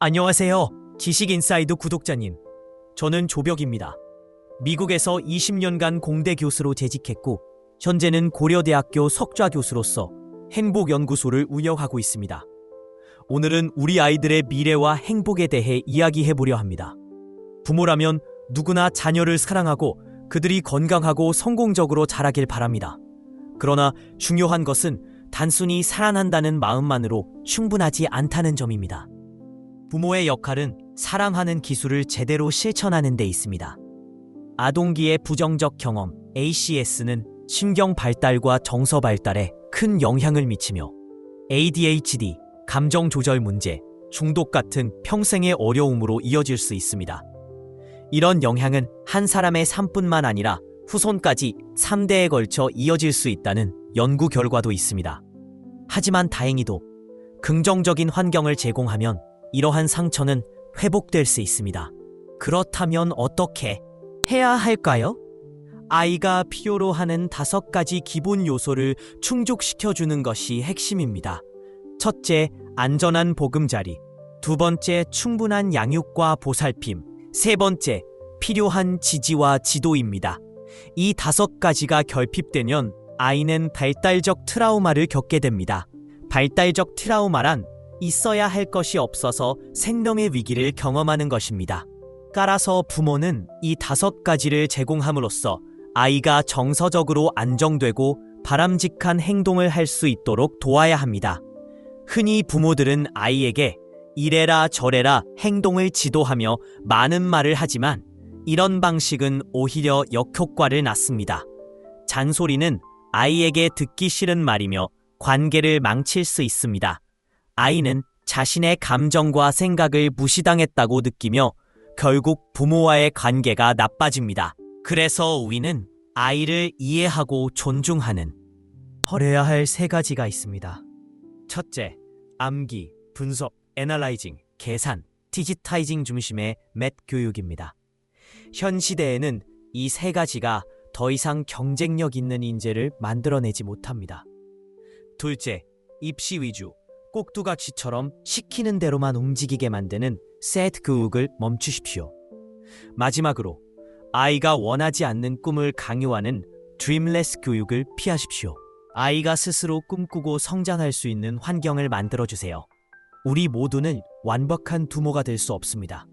안녕하세요. 지식인사이드 구독자님. 저는 조벽입니다. 미국에서 20년간 공대 교수로 재직했고, 현재는 고려대학교 석좌 교수로서 행복연구소를 운영하고 있습니다. 오늘은 우리 아이들의 미래와 행복에 대해 이야기해 보려 합니다. 부모라면 누구나 자녀를 사랑하고 그들이 건강하고 성공적으로 자라길 바랍니다. 그러나 중요한 것은 단순히 사랑한다는 마음만으로 충분하지 않다는 점입니다. 부모의 역할은 사랑하는 기술을 제대로 실천하는 데 있습니다. 아동기의 부정적 경험 ACS는 신경 발달과 정서 발달에 큰 영향을 미치며 ADHD, 감정 조절 문제, 중독 같은 평생의 어려움으로 이어질 수 있습니다. 이런 영향은 한 사람의 삶뿐만 아니라 후손까지 3대에 걸쳐 이어질 수 있다는 연구 결과도 있습니다. 하지만 다행히도 긍정적인 환경을 제공하면 이러한 상처는 회복될 수 있습니다. 그렇다면 어떻게 해야 할까요? 아이가 필요로 하는 다섯 가지 기본 요소를 충족시켜주는 것이 핵심입니다. 첫째, 안전한 보금자리. 두 번째, 충분한 양육과 보살핌. 세 번째, 필요한 지지와 지도입니다. 이 다섯 가지가 결핍되면 아이는 발달적 트라우마를 겪게 됩니다. 발달적 트라우마란 있어야 할 것이 없어서 생명의 위기를 경험하는 것입니다. 따라서 부모는 이 다섯 가지를 제공함으로써 아이가 정서적으로 안정되고 바람직한 행동을 할 수 있도록 도와야 합니다. 흔히 부모들은 아이에게 이래라 저래라 행동을 지도하며 많은 말을 하지만 이런 방식은 오히려 역효과를 낳습니다. 잔소리는 아이에게 듣기 싫은 말이며 관계를 망칠 수 있습니다. 아이는 자신의 감정과 생각을 무시당했다고 느끼며 결국 부모와의 관계가 나빠집니다. 그래서 우리는 아이를 이해하고 존중하는 버려야 할 세 가지가 있습니다. 첫째, 암기, 분석, 애널라이징, 계산, 디지타이징 중심의 맷 교육입니다. 현 시대에는 이 세 가지가 더 이상 경쟁력 있는 인재를 만들어내지 못합니다. 둘째, 입시 위주, 꼭두가치처럼 시키는 대로만 움직이게 만드는 셋 교육을 멈추십시오. 마지막으로 아이가 원하지 않는 꿈을 강요하는 드림레스 교육을 피하십시오. 아이가 스스로 꿈꾸고 성장할 수 있는 환경을 만들어 주세요. 우리 모두는 완벽한 부모가 될 수 없습니다.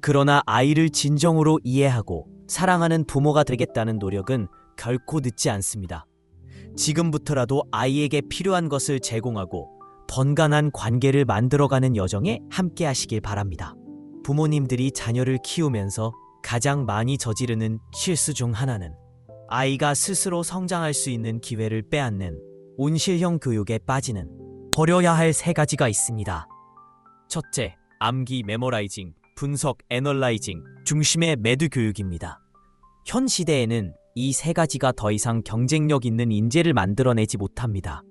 그러나 아이를 진정으로 이해하고 사랑하는 부모가 되겠다는 노력은 결코 늦지 않습니다. 지금부터라도 아이에게 필요한 것을 제공하고 번간한 관계를 만들어가는 여정에 함께 하시길 바랍니다. 부모님들이 자녀를 키우면서 가장 많이 저지르는 실수 중 하나는 아이가 스스로 성장할 수 있는 기회를 빼앗는 온실형 교육에 빠지는 버려야 할 세 가지가 있습니다. 첫째, 암기 메모라이징, 분석 애널라이징 중심의 매드 교육입니다. 현 시대에는 이 세 가지가 더 이상 경쟁력 있는 인재를 만들어내지 못합니다.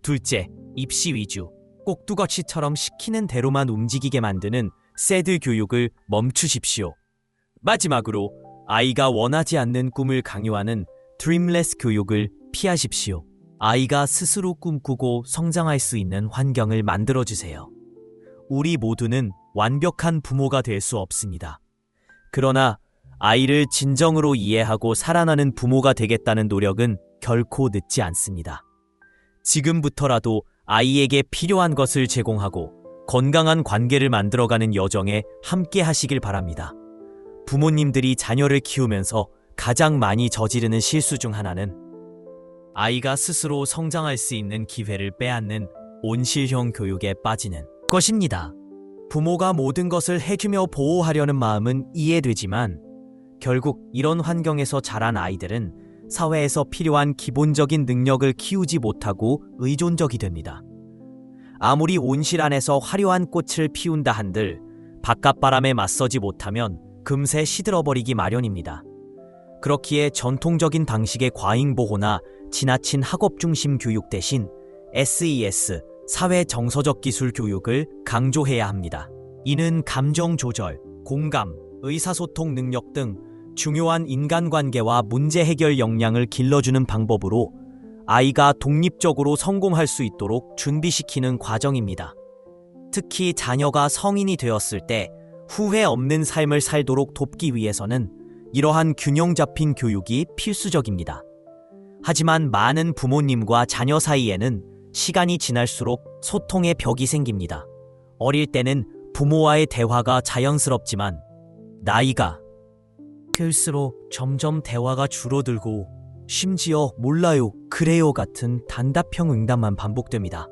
둘째, 입시 위주, 꼭두거치처럼 시키는 대로만 움직이게 만드는 세드 교육을 멈추십시오. 마지막으로 아이가 원하지 않는 꿈을 강요하는 드림레스 교육을 피하십시오. 아이가 스스로 꿈꾸고 성장할 수 있는 환경을 만들어 주세요. 우리 모두는 완벽한 부모가 될 수 없습니다. 그러나 아이를 진정으로 이해하고 살아나는 부모가 되겠다는 노력은 결코 늦지 않습니다. 지금부터라도 아이에게 필요한 것을 제공하고 건강한 관계를 만들어가는 여정에 함께 하시길 바랍니다. 부모님들이 자녀를 키우면서 가장 많이 저지르는 실수 중 하나는 아이가 스스로 성장할 수 있는 기회를 빼앗는 온실형 교육에 빠지는 것입니다. 부모가 모든 것을 해주며 보호하려는 마음은 이해되지만 결국 이런 환경에서 자란 아이들은 사회에서 필요한 기본적인 능력을 키우지 못하고 의존적이 됩니다. 아무리 온실 안에서 화려한 꽃을 피운다 한들 바깥바람에 맞서지 못하면 금세 시들어버리기 마련입니다. 그렇기에 전통적인 방식의 과잉보호나 지나친 학업 중심 교육 대신 SES, 사회 정서적 기술 교육을 강조해야 합니다. 이는 감정 조절, 공감, 의사소통 능력 등 중요한 인간관계와 문제 해결 역량을 길러주는 방법으로 아이가 독립적으로 성공할 수 있도록 준비시키는 과정입니다. 특히 자녀가 성인이 되었을 때 후회 없는 삶을 살도록 돕기 위해서는 이러한 균형 잡힌 교육이 필수적입니다. 하지만 많은 부모님과 자녀 사이에는 시간이 지날수록 소통의 벽이 생깁니다. 어릴 때는 부모와의 대화가 자연스럽지만 나이가 들수록 점점 대화가 줄어들고 심지어 몰라요, 그래요 같은 단답형 응답만 반복됩니다.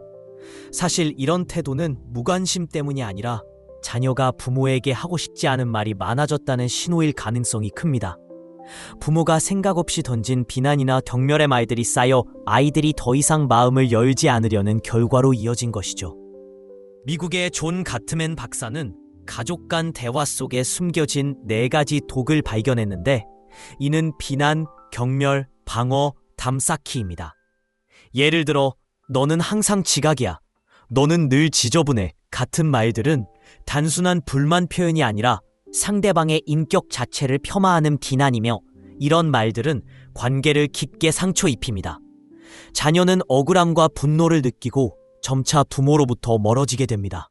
사실 이런 태도는 무관심 때문이 아니라 자녀가 부모에게 하고 싶지 않은 말이 많아졌다는 신호일 가능성이 큽니다. 부모가 생각 없이 던진 비난이나 경멸의 말들이 쌓여 아이들이 더 이상 마음을 열지 않으려는 결과로 이어진 것이죠. 미국의 존 가트맨 박사는 가족 간 대화 속에 숨겨진 네 가지 독을 발견했는데 이는 비난, 경멸, 방어, 담쌓기입니다. 예를 들어 너는 항상 지각이야. 너는 늘 지저분해. 같은 말들은 단순한 불만 표현이 아니라 상대방의 인격 자체를 폄하하는 비난이며 이런 말들은 관계를 깊게 상처 입힙니다. 자녀는 억울함과 분노를 느끼고 점차 부모로부터 멀어지게 됩니다.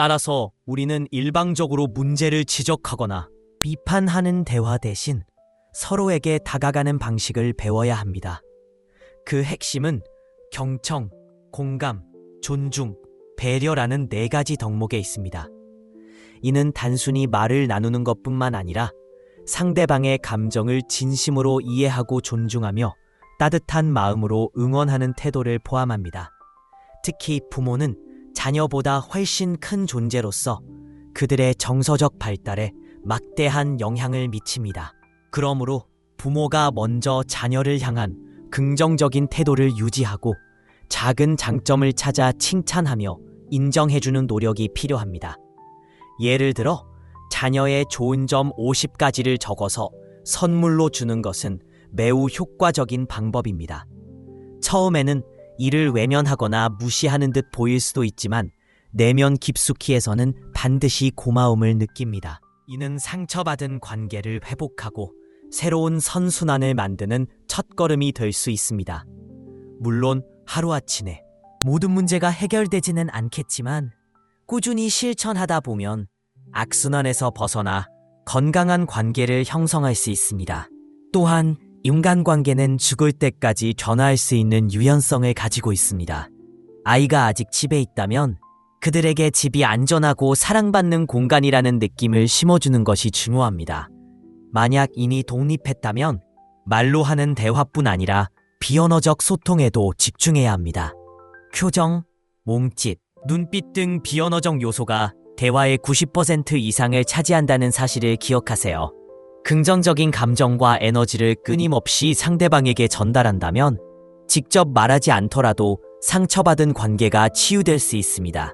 따라서 우리는 일방적으로 문제를 지적하거나 비판하는 대화 대신 서로에게 다가가는 방식을 배워야 합니다. 그 핵심은 경청, 공감, 존중, 배려라는 네 가지 덕목에 있습니다. 이는 단순히 말을 나누는 것 뿐만 아니라 상대방의 감정을 진심으로 이해하고 존중하며 따뜻한 마음으로 응원하는 태도를 포함합니다. 특히 부모는 자녀보다 훨씬 큰 존재로서 그들의 정서적 발달에 막대한 영향을 미칩니다. 그러므로 부모가 먼저 자녀를 향한 긍정적인 태도를 유지하고 작은 장점을 찾아 칭찬하며 인정해주는 노력이 필요합니다. 예를 들어 자녀의 좋은 점 50가지를 적어서 선물로 주는 것은 매우 효과적인 방법입니다. 처음에는 이를 외면하거나 무시하는 듯 보일 수도 있지만 내면 깊숙이에서는 반드시 고마움을 느낍니다. 이는 상처받은 관계를 회복하고 새로운 선순환을 만드는 첫걸음이 될 수 있습니다. 물론 하루아침에 모든 문제가 해결되지는 않겠지만 꾸준히 실천하다 보면 악순환에서 벗어나 건강한 관계를 형성할 수 있습니다. 또한 인간관계는 죽을 때까지 전화할 수 있는 유연성을 가지고 있습니다. 아이가 아직 집에 있다면 그들에게 집이 안전하고 사랑받는 공간이라는 느낌을 심어주는 것이 중요합니다. 만약 이미 독립했다면 말로 하는 대화뿐 아니라 비언어적 소통에도 집중해야 합니다. 표정, 몸짓, 눈빛 등 비언어적 요소가 대화의 90% 이상을 차지한다는 사실을 기억하세요. 긍정적인 감정과 에너지를 끊임없이 상대방에게 전달한다면 직접 말하지 않더라도 상처받은 관계가 치유될 수 있습니다.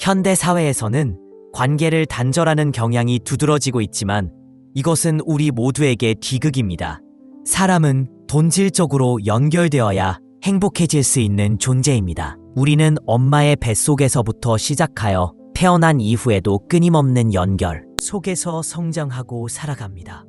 현대 사회에서는 관계를 단절하는 경향이 두드러지고 있지만 이것은 우리 모두에게 비극입니다. 사람은 본질적으로 연결되어야 행복해질 수 있는 존재입니다. 우리는 엄마의 뱃속에서부터 시작하여 태어난 이후에도 끊임없는 연결 속에서 성장하고 살아갑니다.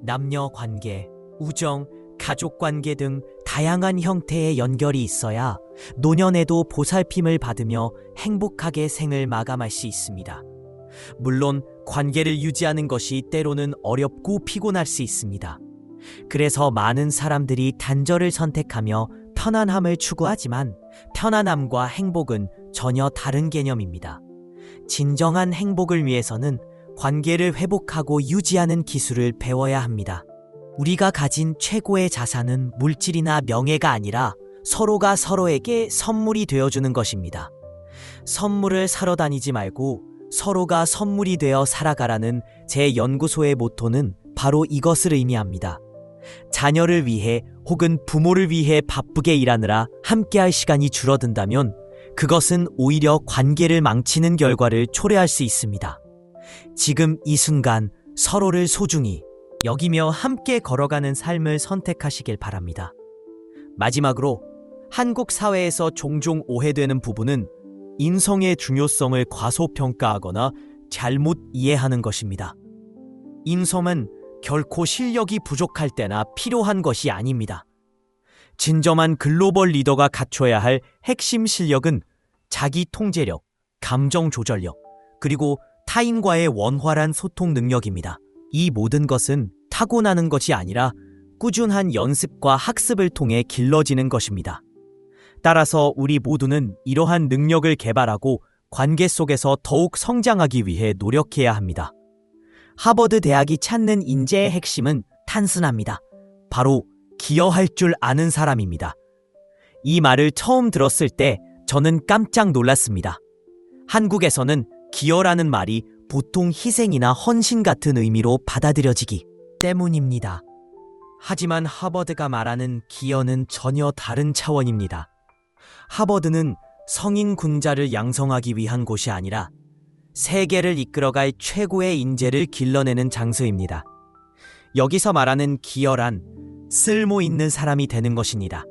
남녀 관계, 우정, 가족 관계 등 다양한 형태의 연결이 있어야 노년에도 보살핌을 받으며 행복하게 생을 마감할 수 있습니다. 물론 관계를 유지하는 것이 때로는 어렵고 피곤할 수 있습니다. 그래서 많은 사람들이 단절을 선택하며 편안함을 추구하지만 편안함과 행복은 전혀 다른 개념입니다. 진정한 행복을 위해서는 관계를 회복하고 유지하는 기술을 배워야 합니다. 우리가 가진 최고의 자산은 물질이나 명예가 아니라 서로가 서로에게 선물이 되어주는 것입니다. 선물을 사러 다니지 말고 서로가 선물이 되어 살아가라는 제 연구소의 모토는 바로 이것을 의미합니다. 자녀를 위해 혹은 부모를 위해 바쁘게 일하느라 함께할 시간이 줄어든다면 그것은 오히려 관계를 망치는 결과를 초래할 수 있습니다. 지금 이 순간 서로를 소중히 여기며 함께 걸어가는 삶을 선택하시길 바랍니다. 마지막으로 한국 사회에서 종종 오해되는 부분은 인성의 중요성을 과소평가하거나 잘못 이해하는 것입니다. 인성은 결코 실력이 부족할 때나 필요한 것이 아닙니다. 진정한 글로벌 리더가 갖춰야 할 핵심 실력은 자기 통제력, 감정 조절력, 그리고 타인과의 원활한 소통 능력입니다. 이 모든 것은 타고나는 것이 아니라 꾸준한 연습과 학습을 통해 길러지는 것입니다. 따라서 우리 모두는 이러한 능력을 개발하고 관계 속에서 더욱 성장하기 위해 노력해야 합니다. 하버드 대학이 찾는 인재의 핵심은 단순합니다. 바로 기여할 줄 아는 사람입니다. 이 말을 처음 들었을 때 저는 깜짝 놀랐습니다. 한국에서는 기여라는 말이 보통 희생이나 헌신 같은 의미로 받아들여지기 때문입니다. 하지만 하버드가 말하는 기여는 전혀 다른 차원입니다. 하버드는 성인 군자를 양성하기 위한 곳이 아니라 세계를 이끌어갈 최고의 인재를 길러내는 장소입니다. 여기서 말하는 기여란 쓸모 있는 사람이 되는 것입니다.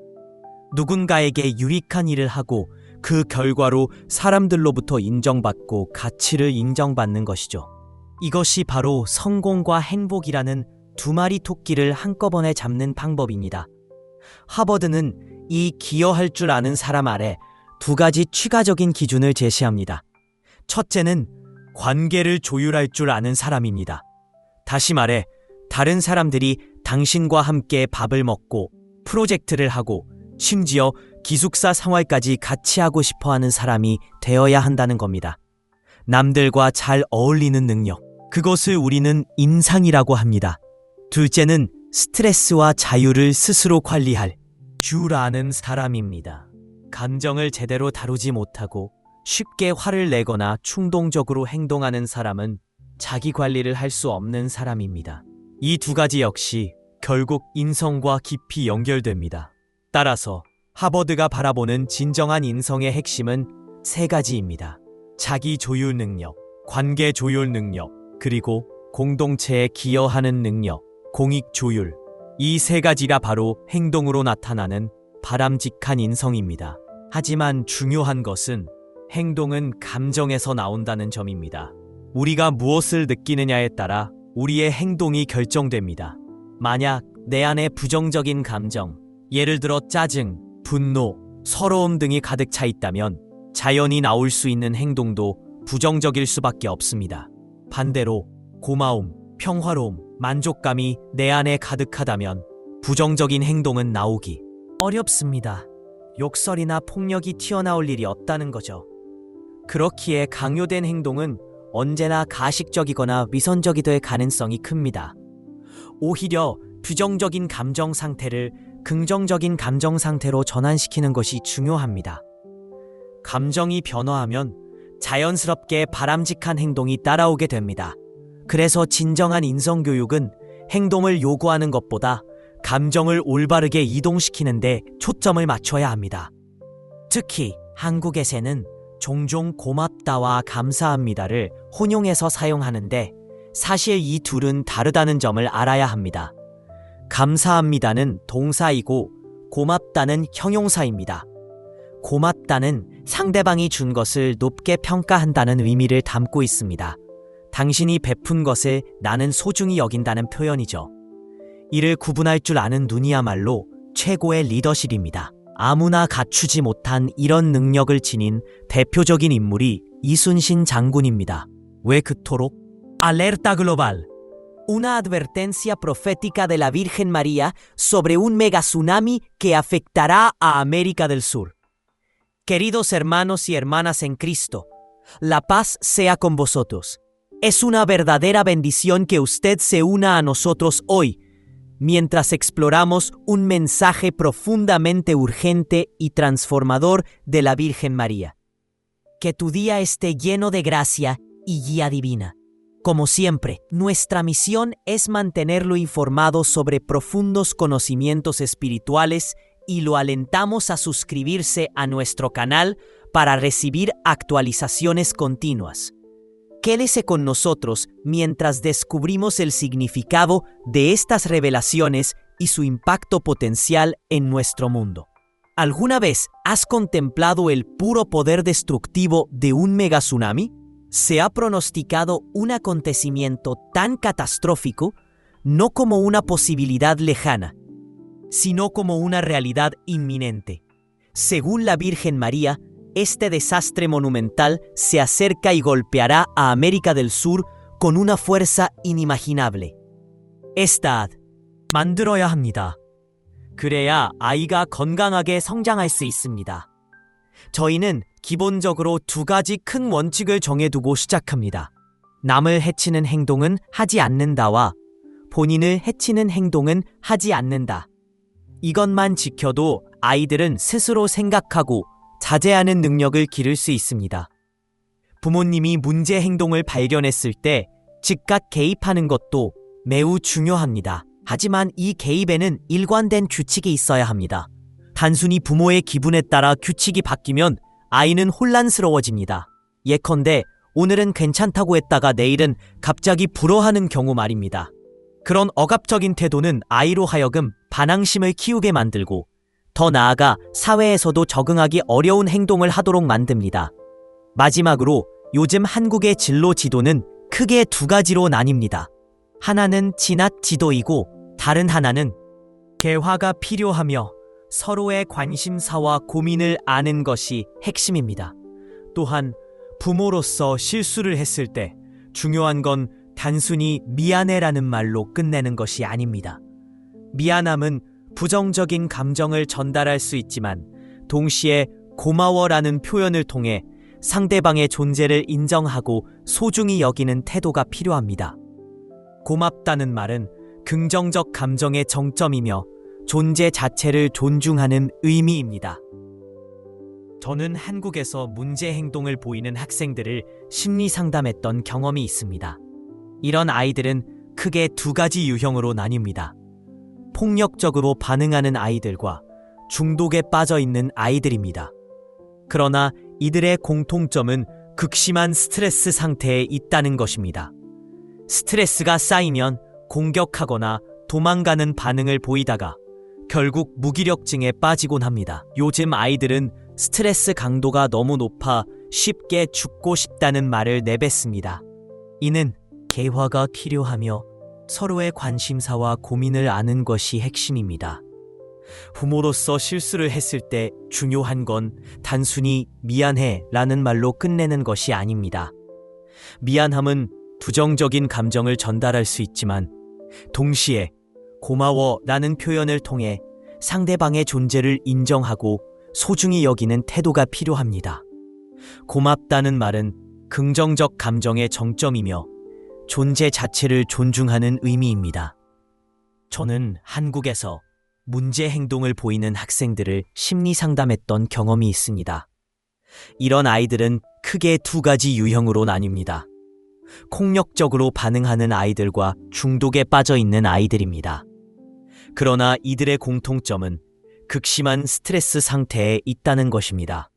누군가에게 유익한 일을 하고 그 결과로 사람들로부터 인정받고 가치를 인정받는 것이죠. 이것이 바로 성공과 행복이라는 두 마리 토끼를 한꺼번에 잡는 방법입니다. 하버드는 이 기여할 줄 아는 사람 아래 두 가지 추가적인 기준을 제시합니다. 첫째는 관계를 조율할 줄 아는 사람입니다. 다시 말해, 다른 사람들이 당신과 함께 밥을 먹고 프로젝트를 하고 심지어 기숙사 생활까지 같이 하고 싶어 하는 사람이 되어야 한다는 겁니다. 남들과 잘 어울리는 능력. 그것을 우리는 인상이라고 합니다. 둘째는 스트레스와 자유를 스스로 관리할 줄 아는 사람입니다. 감정을 제대로 다루지 못하고 쉽게 화를 내거나 충동적으로 행동하는 사람은 자기 관리를 할 수 없는 사람입니다. 이 두 가지 역시 결국 인성과 깊이 연결됩니다. 따라서 하버드가 바라보는 진정한 인성의 핵심은 세 가지입니다. 자기 조율 능력, 관계 조율 능력, 그리고 공동체에 기여하는 능력, 공익 조율. 이 세 가지가 바로 행동으로 나타나는 바람직한 인성입니다. 하지만 중요한 것은 행동은 감정에서 나온다는 점입니다. 우리가 무엇을 느끼느냐에 따라 우리의 행동이 결정됩니다. 만약 내 안에 부정적인 감정, 예를 들어 짜증, 분노, 서러움 등이 가득 차 있다면 자연히 나올 수 있는 행동도 부정적일 수밖에 없습니다. 반대로 고마움, 평화로움, 만족감이 내 안에 가득하다면 부정적인 행동은 나오기 어렵습니다. 욕설이나 폭력이 튀어나올 일이 없다는 거죠. 그렇기에 강요된 행동은 언제나 가식적이거나 위선적이 될 가능성이 큽니다. 오히려 부정적인 감정 상태를 긍정적인 감정 상태로 전환시키는 것이 중요합니다. 감정이 변화하면 자연스럽게 바람직한 행동이 따라오게 됩니다. 그래서 진정한 인성교육은 행동을 요구하는 것보다 감정을 올바르게 이동시키는데 초점을 맞춰야 합니다. 특히 한국에서는 종종 고맙다와 감사합니다를 혼용해서 사용하는데 사실 이 둘은 다르다는 점을 알아야 합니다. 감사합니다는 동사이고 고맙다는 형용사입니다. 고맙다는 상대방이 준 것을 높게 평가한다는 의미를 담고 있습니다. 당신이 베푼 것을 나는 소중히 여긴다는 표현이죠. 이를 구분할 줄 아는 눈이야말로 최고의 리더십입니다. 아무나 갖추지 못한 이런 능력을 지닌 대표적인 인물이 이순신 장군입니다. 왜 그토록? 알레르타 글로발 una advertencia profética de la Virgen María sobre un mega tsunami que afectará a América del Sur. Queridos hermanos y hermanas en Cristo, la paz sea con vosotros. Es una verdadera bendición que usted se una a nosotros hoy, mientras exploramos un mensaje profundamente urgente y transformador de la Virgen María. Que tu día esté lleno de gracia y guía divina. Como siempre, nuestra misión es mantenerlo informado sobre profundos conocimientos espirituales y lo alentamos a suscribirse a nuestro canal para recibir actualizaciones continuas. Quédese con nosotros mientras descubrimos el significado de estas revelaciones y su impacto potencial en nuestro mundo. ¿Alguna vez has contemplado el puro poder destructivo de un mega tsunami? Se ha pronosticado un acontecimiento tan catastrófico no como una posibilidad lejana, sino como una realidad inminente. Según la Virgen María, este desastre monumental se acerca y golpeará a América del Sur con una fuerza inimaginable. 에스탓, 만들어야 합니다. 그래야 아이가 건강하게 성장할 수 있습니다. 저희는 기본적으로 두 가지 큰 원칙을 정해두고 시작합니다. 남을 해치는 행동은 하지 않는다와 본인을 해치는 행동은 하지 않는다. 이것만 지켜도 아이들은 스스로 생각하고 자제하는 능력을 기를 수 있습니다. 부모님이 문제 행동을 발견했을 때 즉각 개입하는 것도 매우 중요합니다. 하지만 이 개입에는 일관된 규칙이 있어야 합니다. 단순히 부모의 기분에 따라 규칙이 바뀌면 아이는 혼란스러워집니다. 예컨대 오늘은 괜찮다고 했다가 내일은 갑자기 불어하는 경우 말입니다. 그런 억압적인 태도는 아이로 하여금 반항심을 키우게 만들고 더 나아가 사회에서도 적응하기 어려운 행동을 하도록 만듭니다. 마지막으로 요즘 한국의 진로 지도는 크게 두 가지로 나뉩니다. 하나는 진학 지도이고 다른 하나는 개화가 필요하며 서로의 관심사와 고민을 아는 것이 핵심입니다. 또한 부모로서 실수를 했을 때 중요한 건 단순히 미안해라는 말로 끝내는 것이 아닙니다. 미안함은 부정적인 감정을 전달할 수 있지만 동시에 고마워라는 표현을 통해 상대방의 존재를 인정하고 소중히 여기는 태도가 필요합니다. 고맙다는 말은 긍정적 감정의 정점이며 존재 자체를 존중하는 의미입니다. 저는 한국에서 문제 행동을 보이는 학생들을 심리 상담했던 경험이 있습니다. 이런 아이들은 크게 두 가지 유형으로 나뉩니다. 폭력적으로 반응하는 아이들과 중독에 빠져 있는 아이들입니다. 그러나 이들의 공통점은 극심한 스트레스 상태에 있다는 것입니다. 스트레스가 쌓이면 공격하거나 도망가는 반응을 보이다가 결국 무기력증에 빠지곤 합니다. 요즘 아이들은 스트레스 강도가 너무 높아 쉽게 죽고 싶다는 말을 내뱉습니다. 이는 개화가 필요하며 서로의 관심사와 고민을 아는 것이 핵심입니다. 부모로서 실수를 했을 때 중요한 건 단순히 미안해 라는 말로 끝내는 것이 아닙니다. 미안함은 부정적인 감정을 전달할 수 있지만 동시에 고마워 라는 표현을 통해 상대방의 존재를 인정하고 소중히 여기는 태도가 필요합니다. 고맙다는 말은 긍정적 감정의 정점이며 존재 자체를 존중하는 의미입니다. 저는 한국에서 문제 행동을 보이는 학생들을 심리 상담했던 경험이 있습니다. 이런 아이들은 크게 두 가지 유형으로 나뉩니다. 폭력적으로 반응하는 아이들과 중독에 빠져 있는 아이들입니다. 그러나 이들의 공통점은 극심한 스트레스 상태에 있다는 것입니다.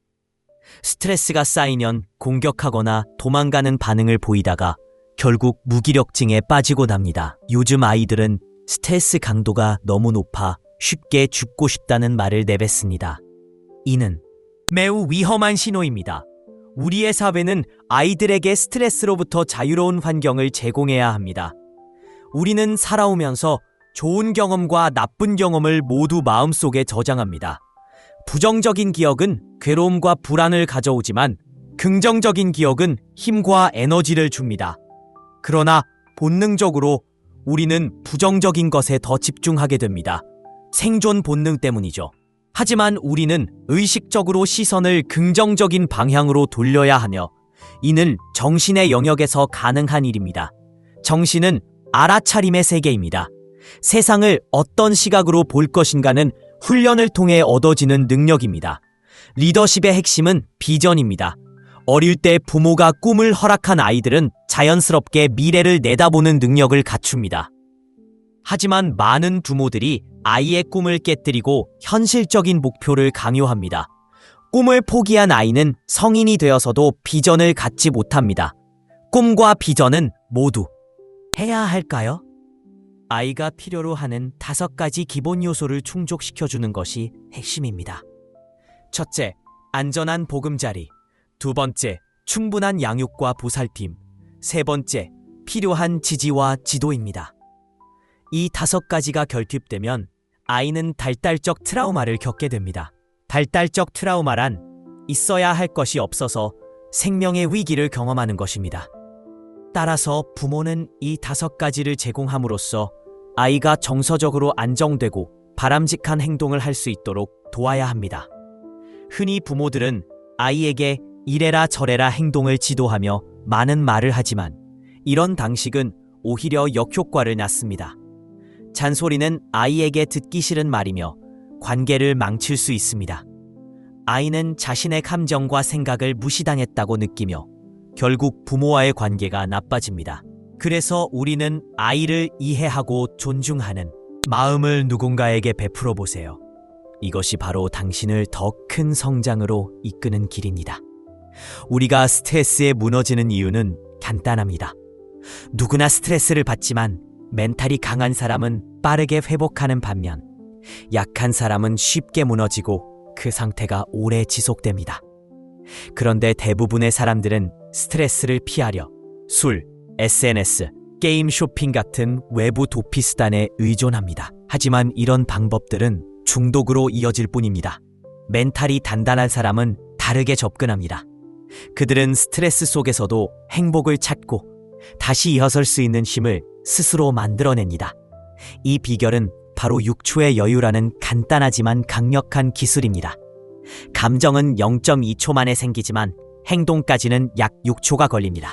스트레스가 쌓이면 공격하거나 도망가는 반응을 보이다가 결국 무기력증에 빠지고 납니다. 요즘 아이들은 스트레스 강도가 너무 높아 쉽게 죽고 싶다는 말을 내뱉습니다. 이는 매우 위험한 신호입니다. 우리의 사회는 아이들에게 스트레스로부터 자유로운 환경을 제공해야 합니다. 우리는 살아오면서 좋은 경험과 나쁜 경험을 모두 마음속에 저장합니다. 부정적인 기억은 괴로움과 불안을 가져오지만 긍정적인 기억은 힘과 에너지를 줍니다. 그러나 본능적으로 우리는 부정적인 것에 더 집중하게 됩니다. 생존 본능 때문이죠. 하지만 우리는 의식적으로 시선을 긍정적인 방향으로 돌려야 하며 이는 정신의 영역에서 가능한 일입니다. 정신은 알아차림의 세계입니다. 세상을 어떤 시각으로 볼 것인가는 훈련을 통해 얻어지는 능력입니다. 리더십의 핵심은 비전입니다. 어릴 때 부모가 꿈을 허락한 아이들은 자연스럽게 미래를 내다보는 능력을 갖춥니다. 하지만 많은 부모들이 아이의 꿈을 깨뜨리고 현실적인 목표를 강요합니다. 꿈을 포기한 아이는 성인이 되어서도 비전을 갖지 못합니다. 꿈과 비전은 모두 해야 할까요? 아이가 필요로 하는 다섯 가지 기본 요소를 충족시켜주는 것이 핵심입니다. 첫째, 안전한 보금자리. 두 번째, 충분한 양육과 보살핌. 세 번째, 필요한 지지와 지도입니다. 이 다섯 가지가 결핍되면 아이는 달달적 트라우마를 겪게 됩니다. 달달적 트라우마란 있어야 할 것이 없어서 생명의 위기를 경험하는 것입니다. 따라서 부모는 이 다섯 가지를 제공함으로써 아이가 정서적으로 안정되고 바람직한 행동을 할 수 있도록 도와야 합니다. 흔히 부모들은 아이에게 이래라 저래라 행동을 지도하며 많은 말을 하지만 이런 방식은 오히려 역효과를 낳습니다. 잔소리는 아이에게 듣기 싫은 말이며 관계를 망칠 수 있습니다. 아이는 자신의 감정과 생각을 무시당했다고 느끼며 결국 부모와의 관계가 나빠집니다. 그래서 우리는 아이를 이해하고 존중하는 마음을 누군가에게 베풀어 보세요. 이것이 바로 당신을 더 큰 성장으로 이끄는 길입니다. 우리가 스트레스에 무너지는 이유는 간단합니다. 누구나 스트레스를 받지만 멘탈이 강한 사람은 빠르게 회복하는 반면 약한 사람은 쉽게 무너지고 그 상태가 오래 지속됩니다. 그런데 대부분의 사람들은 스트레스를 피하려 술, SNS, 게임 쇼핑 같은 외부 도피 수단에 의존합니다. 하지만 이런 방법들은 중독으로 이어질 뿐입니다. 멘탈이 단단한 사람은 다르게 접근합니다. 그들은 스트레스 속에서도 행복을 찾고 다시 일어설 수 있는 힘을 스스로 만들어냅니다. 이 비결은 바로 6초의 여유라는 간단하지만 강력한 기술입니다. 감정은 0.2초 만에 생기지만 행동까지는 약 6초가 걸립니다.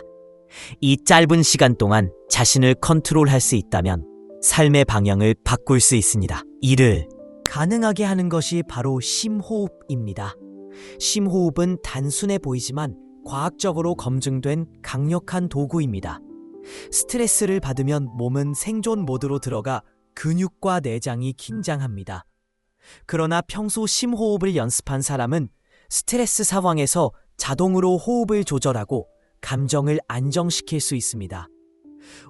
이 짧은 시간 동안 자신을 컨트롤할 수 있다면 삶의 방향을 바꿀 수 있습니다. 이를 가능하게 하는 것이 바로 심호흡입니다. 심호흡은 단순해 보이지만 과학적으로 검증된 강력한 도구입니다. 스트레스를 받으면 몸은 생존 모드로 들어가 근육과 내장이 긴장합니다. 그러나 평소 심호흡을 연습한 사람은 스트레스 상황에서 자동으로 호흡을 조절하고 감정을 안정시킬 수 있습니다.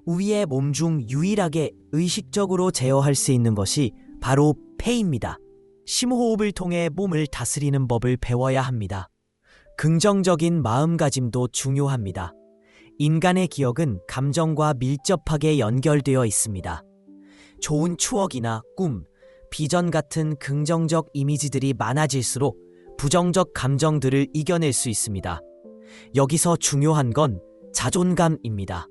우리의 몸 중 유일하게 의식적으로 제어할 수 있는 것이 바로 폐입니다. 심호흡을 통해 몸을 다스리는 법을 배워야 합니다. 긍정적인 마음가짐도 중요합니다. 인간의 기억은 감정과 밀접하게 연결되어 있습니다. 좋은 추억이나 꿈, 비전 같은 긍정적 이미지들이 많아질수록 부정적 감정들을 이겨낼 수 있습니다. 여기서 중요한 건 자존감입니다.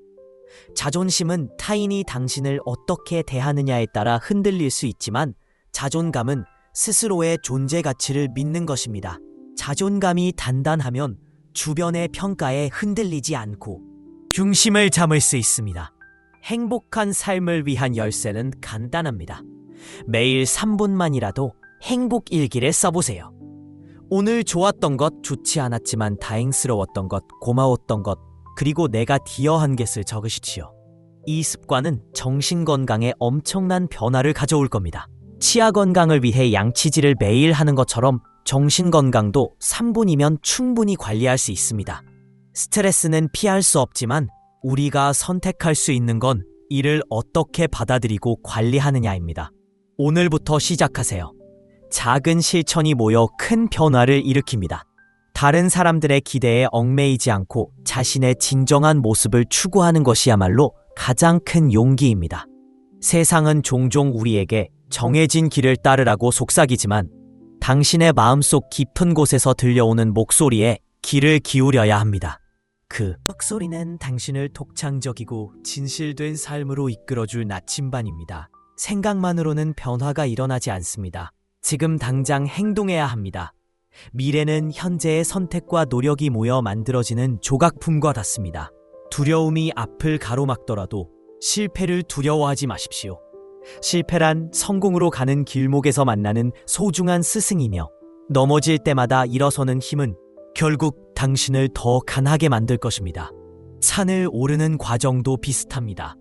자존심은 타인이 당신을 어떻게 대하느냐에 따라 흔들릴 수 있지만 자존감은 스스로의 존재 가치를 믿는 것입니다. 자존감이 단단하면 주변의 평가에 흔들리지 않고 중심을 잡을 수 있습니다. 행복한 삶을 위한 열쇠는 간단합니다. 매일 3분만이라도 행복 일기를 써보세요. 오늘 좋았던 것, 좋지 않았지만 다행스러웠던 것, 고마웠던 것, 그리고 내가 디어한 것을 적으시지요. 이 습관은 정신 건강에 엄청난 변화를 가져올 겁니다. 치아 건강을 위해 양치질을 매일 하는 것처럼 정신 건강도 3분이면 충분히 관리할 수 있습니다. 스트레스는 피할 수 없지만 우리가 선택할 수 있는 건 이를 어떻게 받아들이고 관리하느냐입니다. 오늘부터 시작하세요. 작은 실천이 모여 큰 변화를 일으킵니다. 다른 사람들의 기대에 얽매이지 않고 자신의 진정한 모습을 추구하는 것이야말로 가장 큰 용기입니다. 세상은 종종 우리에게 정해진 길을 따르라고 속삭이지만 당신의 마음속 깊은 곳에서 들려오는 목소리에 귀를 기울여야 합니다. 그 목소리는 당신을 독창적이고 진실된 삶으로 이끌어줄 나침반입니다. 생각만으로는 변화가 일어나지 않습니다. 지금 당장 행동해야 합니다. 미래는 현재의 선택과 노력이 모여 만들어지는 조각품과 같습니다. 두려움이 앞을 가로막더라도 실패를 두려워하지 마십시오. 실패란 성공으로 가는 길목에서 만나는 소중한 스승이며 넘어질 때마다 일어서는 힘은 결국 당신을 더 강하게 만들 것입니다. 산을 오르는 과정도 비슷합니다.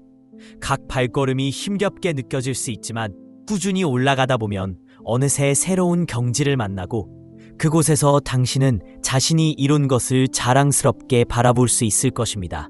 각 발걸음이 힘겹게 느껴질 수 있지만 꾸준히 올라가다 보면 어느새 새로운 경지를 만나고 그곳에서 당신은 자신이 이룬 것을 자랑스럽게 바라볼 수 있을 것입니다.